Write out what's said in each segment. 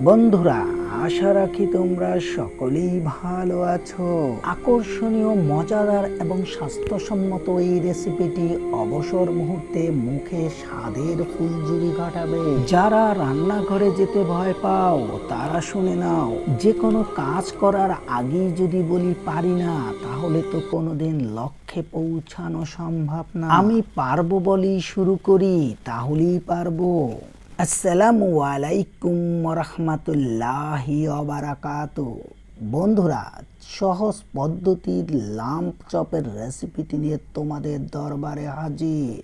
বন্ধুরা, আশা রাখি তোমরা সকলেই ভালো আছো। আকর্ষণীয়, মজাদার এবং স্বাস্থ্যসম্মত এই রেসিপিটি অবসর মুহূর্তে মুখে স্বাদের ফুলঝুরি ঘটাবে যারা রান্নাঘরে যেতে ভয় পাও, তারা শুনে নাও। যে কোনো কাজ করার আগেই যদি বলি পারি না, তাহলে তো কোনোদিন লক্ষ্যে পৌঁছানো সম্ভব না। আমি পারব বলেই শুরু করি, তাহলেই পারব। আসসালামু আলাইকুম রহমতুল্লাহি অবরাকাত বন্ধুরা সহজ পদ্ধতির লাম্প চপের রেসিপিটি নিয়ে তোমাদের দরবারে হাজির।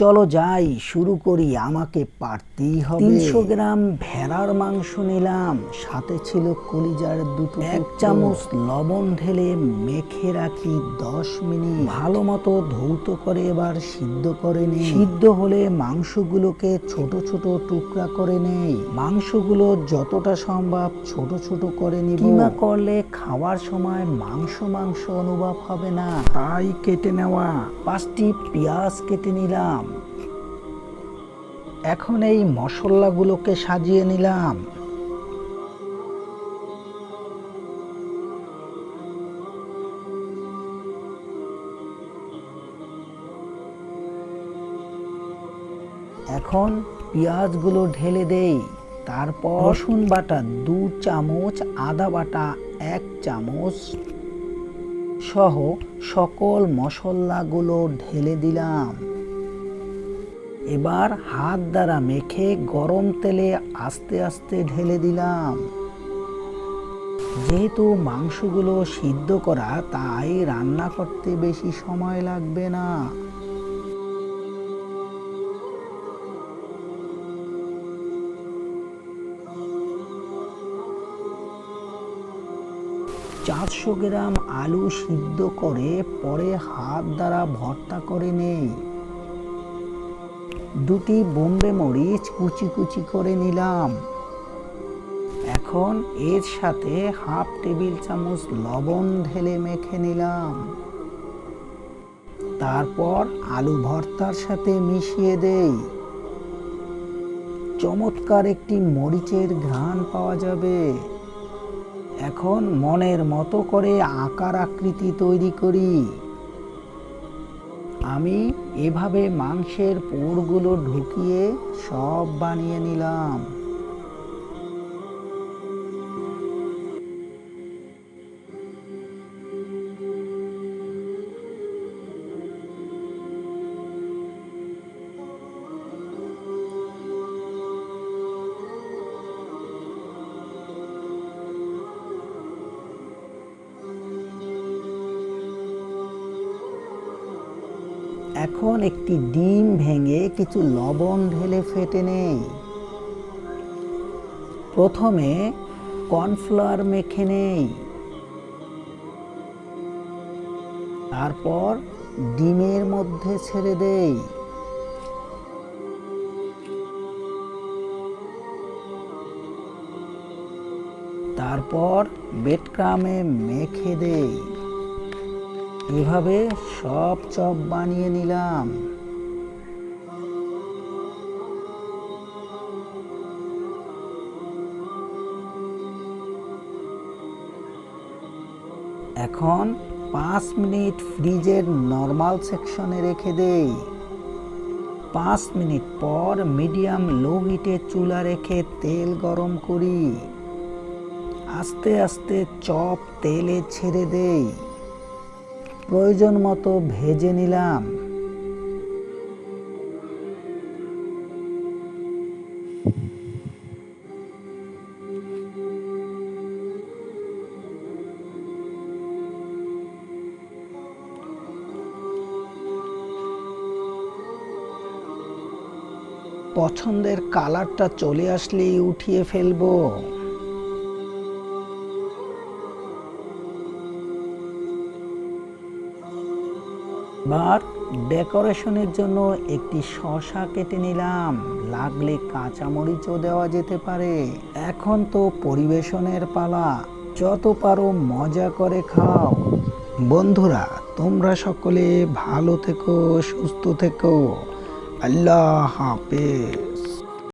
চলো যাই শুরু করি আমাকে পারতেই হবে। তিনশো গ্রাম ভেড়ার মাংস নিলাম সাথে ছিল কলিজার দুটো এক চামচ লবণ ঢেলে মেখে রাখি দশ মিনিট। ভালো মতো ধৌত করে এবার সিদ্ধ করে নেই সিদ্ধ হলে মাংসগুলোকে ছোট ছোট টুকরা করে নেই মাংসগুলো যতটা সম্ভব ছোট ছোট করে নিব। কিমা করলে খাওয়ার সময় মাংস মাংস অনুভব হবে না। তাই কেটে নেওয়া। পাঁচটি পেঁয়াজ কেটে নিলাম। এখন এই মশলাগুলোকে সাজিয়ে নিলাম। এখন পেঁয়াজগুলো ঢেলে দেই। তারপর রসুন বাটা দু চামচ, আদা বাটা এক চামচ সহ সকল মশলাগুলো ঢেলে দিলাম। এবার হাত দ্বারা মেখে গরম তেলে আস্তে আস্তে ঢেলে দিলাম। যেহেতু মাংসগুলো সিদ্ধ করা, তাই রান্না করতে বেশি সময় লাগবে না। চারশো গ্রাম আলু সিদ্ধ করে পরে হাত দ্বারা ভর্তা করে নেই। দুটি বোম্বে মরিচ কুচি কুচি করে নিলাম। এখন এর সাথে হাফ টেবিল চামচ লবণ ঢেলে মেখে নিলাম। তারপর আলু ভর্তার সাথে মিশিয়ে দেই। চমৎকার একটি মরিচের ঘ্রাণ পাওয়া যাবে। এখন মনের মতো করে আকার আকৃতি তৈরি করি। আমি এভাবে মাংসের পোড়গুলো ঢুকিয়ে সব বানিয়ে নিলাম। এখন একটি ডিম ভেঙে কিছু লবণ ঢেলে ফেটে নেই। প্রথমে কর্নফ্লাওয়ার মেখে নেই। তারপর ডিমের মধ্যে ছেড়ে দেই। তারপর বেটক্রামে মেখে দেই। এভাবে সব চপ বানিয়ে নিলাম। এখন পাঁচ মিনিট ফ্রিজের নর্মাল সেকশনে রেখে দেই। পাঁচ মিনিট পর মিডিয়াম লো হিটে চুলা রেখে তেল গরম করি। আস্তে আস্তে চপ তেলে ছেড়ে দেই। প্রয়োজন মতো ভেজে নিলাম। পছন্দের কালারটা চলে আসলেই উঠিয়ে ফেলব। এবার ডেকোরেশনের জন্য একটি শশা কেটে নিলাম। লাগলে কাঁচামরিচও দেওয়া যেতে পারে। এখন তো পরিবেশনের পালা। যত পারো মজা করে খাও। বন্ধুরা, তোমরা সকলে ভালো থেকো, সুস্থ থেকো। আল্লাহ হাফেজ।